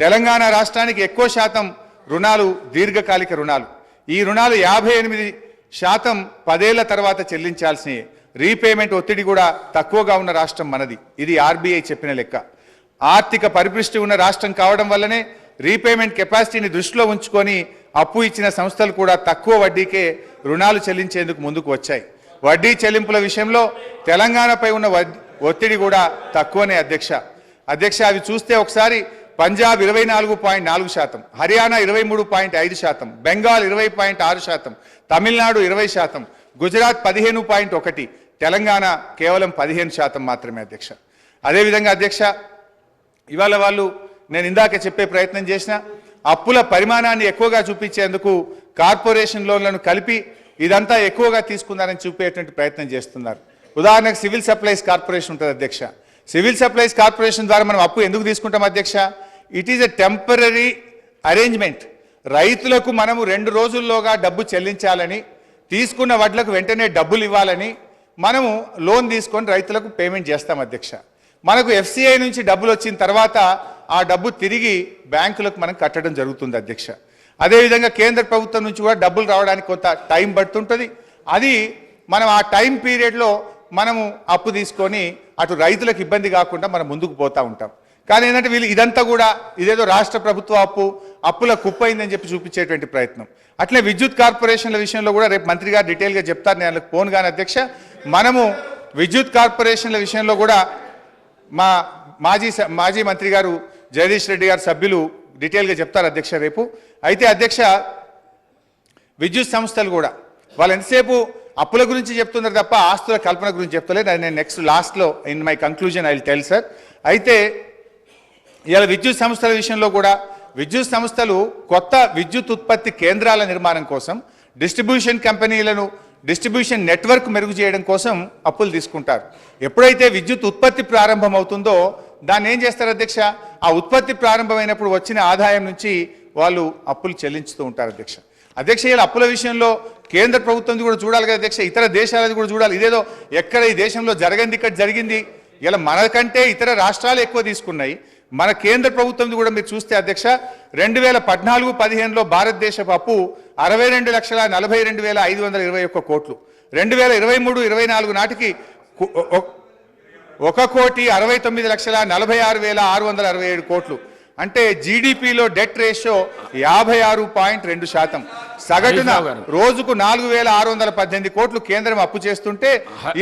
తెలంగాణ రాష్ట్రానికి ఎక్కువ శాతం రుణాలు దీర్ఘకాలిక రుణాలు. ఈ రుణాలు యాభై ఎనిమిది శాతం పదేళ్ళ తర్వాత చెల్లించాల్సినవి రీపేమెంట్ ఒత్తిడి కూడా తక్కువగా ఉన్న రాష్ట్రం మనది. ఇది ఆర్బీఐ చెప్పిన లెక్క. ఆర్థిక పరిపుష్టి ఉన్న రాష్ట్రం కావడం వల్లనే రీపేమెంట్ కెపాసిటీని దృష్టిలో ఉంచుకొని అప్పు ఇచ్చిన సంస్థలు కూడా తక్కువ వడ్డీకే రుణాలు చెల్లించేందుకు ముందుకు వచ్చాయి. వడ్డీ చెల్లింపుల విషయంలో తెలంగాణపై ఉన్న వడ్- ఒత్తిడి కూడా తక్కువనే అధ్యక్ష. అధ్యక్ష అవి చూస్తే ఒకసారి పంజాబ్ ఇరవై నాలుగు పాయింట్ నాలుగు శాతం హర్యానా ఇరవై మూడు పాయింట్ ఐదు శాతం బెంగాల్ ఇరవై పాయింట్ ఆరు శాతం తమిళనాడు ఇరవై శాతం గుజరాత్ పదిహేను పాయింట్ ఒకటి తెలంగాణ కేవలం పదిహేను శాతం మాత్రమే అధ్యక్ష. అదేవిధంగా అధ్యక్ష ఇవాళ వాళ్ళు నేను ఇందాక చెప్పే ప్రయత్నం చేసిన అప్పుల పరిమాణాన్ని ఎక్కువగా చూపించేందుకు కార్పొరేషన్ లోన్లను కలిపి ఇదంతా ఎక్కువగా తీసుకున్నారని చూపేటువంటి ప్రయత్నం చేస్తున్నారు. ఉదాహరణకు సివిల్ సప్లైస్ కార్పొరేషన్ ఉంటుంది అధ్యక్ష. సివిల్ సప్లైస్ కార్పొరేషన్ ద్వారా మనం అప్పు ఎందుకు తీసుకుంటాం అధ్యక్ష? It is a temporary arrangement రైతులకు మనము రెండు రోజుల్లోగా డబ్బు చెల్లించాలని తీసుకున్న వడ్లకు వెంటనే డబ్బులు ఇవ్వాలని మనము లోన్ తీసుకొని రైతులకు పేమెంట్ చేస్తాం అధ్యక్ష. మనకు ఎఫ్సిఐ నుంచి డబ్బులు వచ్చిన తర్వాత ఆ డబ్బు తిరిగి బ్యాంకులకు మనం కట్టడం జరుగుతుంది అధ్యక్ష. అదేవిధంగా కేంద్ర ప్రభుత్వం నుంచి కూడా డబ్బులు రావడానికి కొంత టైం పడుతుంటుంది. అది మనం ఆ టైం పీరియడ్లో మనము అప్పు తీసుకొని అటు రైతులకు ఇబ్బంది కాకుండా మనం ముందుకు పోతా ఉంటాం. కానీ ఏంటంటే వీళ్ళు ఇదంతా కూడా ఇదేదో రాష్ట్ర ప్రభుత్వ అప్పు అప్పుల కుప్పైందని చెప్పి చూపించేటువంటి ప్రయత్నం. అట్లే విద్యుత్ కార్పొరేషన్ల విషయంలో కూడా రేపు మంత్రి గారు డీటెయిల్గా చెప్తారు. నేను ఫోన్ కానీ అధ్యక్ష మనము విద్యుత్ కార్పొరేషన్ల విషయంలో కూడా మా మాజీ మాజీ మంత్రి గారు జగదీష్ రెడ్డి గారు సభ్యులు డీటెయిల్గా చెప్తారు అధ్యక్ష రేపు. అయితే అధ్యక్ష విద్యుత్ సంస్థలు కూడా వాళ్ళు ఎంతసేపు అప్పుల గురించి చెప్తున్నారు తప్ప ఆస్తుల కల్పన గురించి చెప్తలేదు. అది నేను నెక్స్ట్ లాస్ట్లో in my conclusion I will tell sir. అయితే ఇవాళ విద్యుత్ సంస్థల విషయంలో కూడా విద్యుత్ సంస్థలు కొత్త విద్యుత్ ఉత్పత్తి కేంద్రాల నిర్మాణం కోసం డిస్ట్రిబ్యూషన్ కంపెనీలను డిస్ట్రిబ్యూషన్ నెట్వర్క్ మెరుగు చేయడం కోసం అప్పులు తీసుకుంటారు. ఎప్పుడైతే విద్యుత్ ఉత్పత్తి ప్రారంభం అవుతుందో దాన్ని ఏం చేస్తారు అధ్యక్ష? ఆ ఉత్పత్తి ప్రారంభమైనప్పుడు వచ్చిన ఆదాయం నుంచి వాళ్ళు అప్పులు చెల్లించుతూ ఉంటారు అధ్యక్ష. అధ్యక్ష ఇలా అప్పుల విషయంలో కేంద్ర ప్రభుత్వం కూడా చూడాలి కదా అధ్యక్ష ఇతర దేశాలది కూడా చూడాలి. ఇదేదో ఎక్కడ ఈ దేశంలో జరగంది ఇక్కడ జరిగింది ఇలా మనకంటే ఇతర రాష్ట్రాలు ఎక్కువ తీసుకున్నాయి. మన కేంద్ర ప్రభుత్వం కూడా మీరు చూస్తే అధ్యక్ష రెండు వేల పద్నాలుగు పదిహేనులో భారతదేశపు అప్పు అరవై రెండు లక్షల నలభై రెండు వేల ఐదు వందల ఇరవై ఒక్క కోట్లు. రెండు వేల ఇరవై మూడు ఇరవై నాలుగు నాటికి ఒక కోటి అరవై తొమ్మిది లక్షల నలభై ఆరు వేల ఆరు వందల అరవై ఏడు కోట్లు. అంటే జీడిపిలో డెట్ రేషియో యాభై ఆరు పాయింట్ రెండు శాతం. సగటున. రోజుకు నాలుగు వేల ఆరు వందల పద్దెనిమిది కోట్లు కేంద్రం అప్పు చేస్తుంటే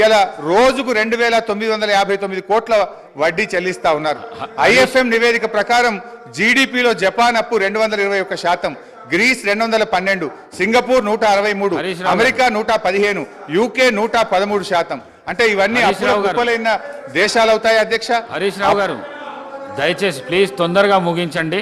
ఇలా రోజుకు రెండు వేల తొమ్మిది వందల యాభై తొమ్మిది కోట్ల వడ్డీ చెల్లిస్తా ఉన్నారు ఐఎఫ్ఎం నివేదిక ప్రకారం జీడిపిలో జపాన్ అప్పు రెండు వందల ఇరవై ఒక్క శాతం గ్రీస్ రెండు వందల పన్నెండు సింగపూర్ నూట అరవై మూడు. అమెరికా నూట పదిహేను యూకే నూట పదమూడు శాతం అంటే ఇవన్నీ హరీష్ అప్పుల రావు గారు. కుప్పలైన దేశాలు అవుతాయి అధ్యక్ష హరీష్ రావు గారు దయచేసి ప్లీజ్ తొందరగా ముగించండి